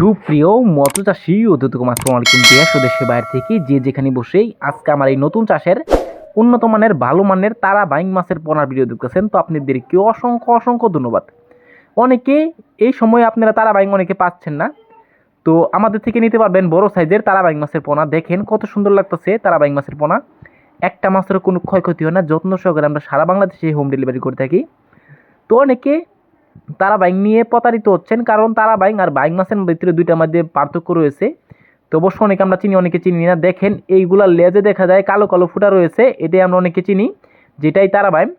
সুপ্রিয় মৎস্য চাষি উদ্যোগ আসসালামু আলাইকুম দেশ ও দেশের বাইরে থেকে যে যেখানে বসেই আজকে আমার এই নতুন চাষের উন্নত মানের, ভালো মানের তারা বাইং মাছের পোনার ভিডিও দেখতেছেন তো আপনাদেরকে অসংখ্য অসংখ্য ধন্যবাদ। অনেকে এই সময় আপনারা তারা বাইং অনেকে পাচ্ছেন না, তো আমাদের থেকে নিতে পারবেন বড় সাইজের তারা বাইং মাছের পোনা। দেখেন কত সুন্দর লাগতেছে তারা বাইং মাছের পোনা। একটা মাছের কোনো ক্ষয়ক্ষতি হয় না, যত্ন সহকারে আমরা সারা বাংলাদেশে হোম ডেলিভারি করে থাকি। তো অনেকে তারা বাইং নিয়ে প্রতারিত হচ্ছেন, কারণ তারা বাইং আর বাইং মাছের ভিতরে দুইটার মধ্যে পার্থক্য রয়েছে। তো অবশ্য অনেকে আমরা চিনি, অনেকে চিনি না। দেখেন, এইগুলা লেজে দেখা যায়, কালো কালো ফুটা রয়েছে, এটাই আমরা অনেকে চিনি, যেটাই তারা বাইম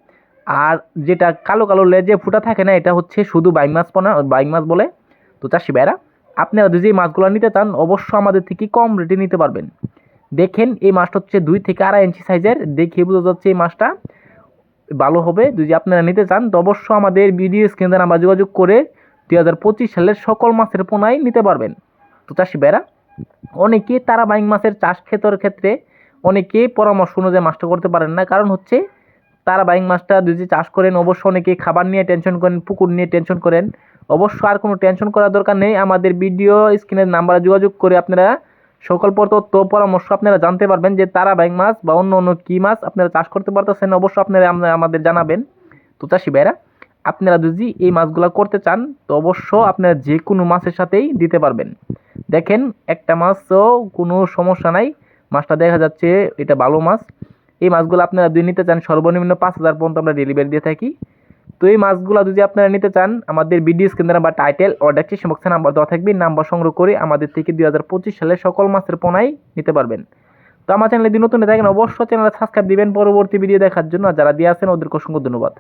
আর যেটা কালো কালো লেজে ফুটা থাকে না, এটা হচ্ছে শুধু বাইং মাছ পোনা, বাইং মাছ বলে। তো চাষি ভাইরা আপনারা যদি এই মাছগুলো নিতে চান, অবশ্য আমাদের থেকে কম রেটে নিতে পারবেন। দেখেন, এই মাছটা হচ্ছে দুই থেকে আড়াই ইঞ্চি সাইজের, দেখে বোঝা যাচ্ছে এই মাছটা। ভালো হবে। যদি আপনারা নিতে চান, তো অবশ্য আমাদের ভিডিও স্ক্রিনে নাম্বার যোগাযোগ করে দুই হাজার পঁচিশ সালের সকল মাছের পোনাই নিতে পারবেন। তো চাষি বেড়া অনেকে তারা বাইং মাছের চাষ ক্ষেত্রের ক্ষেত্রে অনেকে পরামর্শ অনুযায়ী মাছটা করতে পারেন না। কারণ হচ্ছে তারা বাইং মাছটা যদি চাষ করেন অবশ্য অনেকে খাবার নিয়ে টেনশন করেন, পুকুর নিয়ে টেনশন করেন। অবশ্য আর কোনো টেনশন করার দরকার নেই। আমাদের ভিডিও স্ক্রিনের নাম্বারে যোগাযোগ করে আপনারা সকল তথ্য পরামর্শ আপনারা জানতে পারবেন যে তারা ব্যাং মাছ বা অন্য অন্য কী মাছ আপনারা চাষ করতে পারতেছেন, অবশ্যই আপনারা আমাদের জানাবেন। তো চাষি ভাইরা আপনারা যদি এই মাছগুলো করতে চান, তো অবশ্য আপনারা যে কোনো মাছের সাথেই দিতে পারবেন। দেখেন, একটা মাছও কোনো সমস্যা নাই। মাছটা দেখা যাচ্ছে এটা ভালো মাছ। এই মাছগুলো আপনারা যদি নিতে চান, সর্বনিম্ন পাঁচ হাজার পর্যন্ত আমরা ডেলিভারি দিয়ে থাকি। তো এই মাছগুলো যদি আপনারা নিতে চান, আমাদের ভিডিও স্ক্রিনে বা টাইটেল অর্ডারটি ডেসক্রিপশন নাম্বার দেওয়া থাকবে। নাম্বার সংগ্রহ করে আমাদের থেকে দুই হাজার পঁচিশ সালে সকল মাছের পোনাই নিতে পারবেন। তো আমার চ্যানেলে যদি নতুন থাকেন, অবশ্যই চ্যানেলে সাবস্ক্রাইব দিবেন। পরবর্তী ভিডিও দেখার জন্য যারা দিয়ে আসেন ওদেরকে অসংখ্য ধন্যবাদ।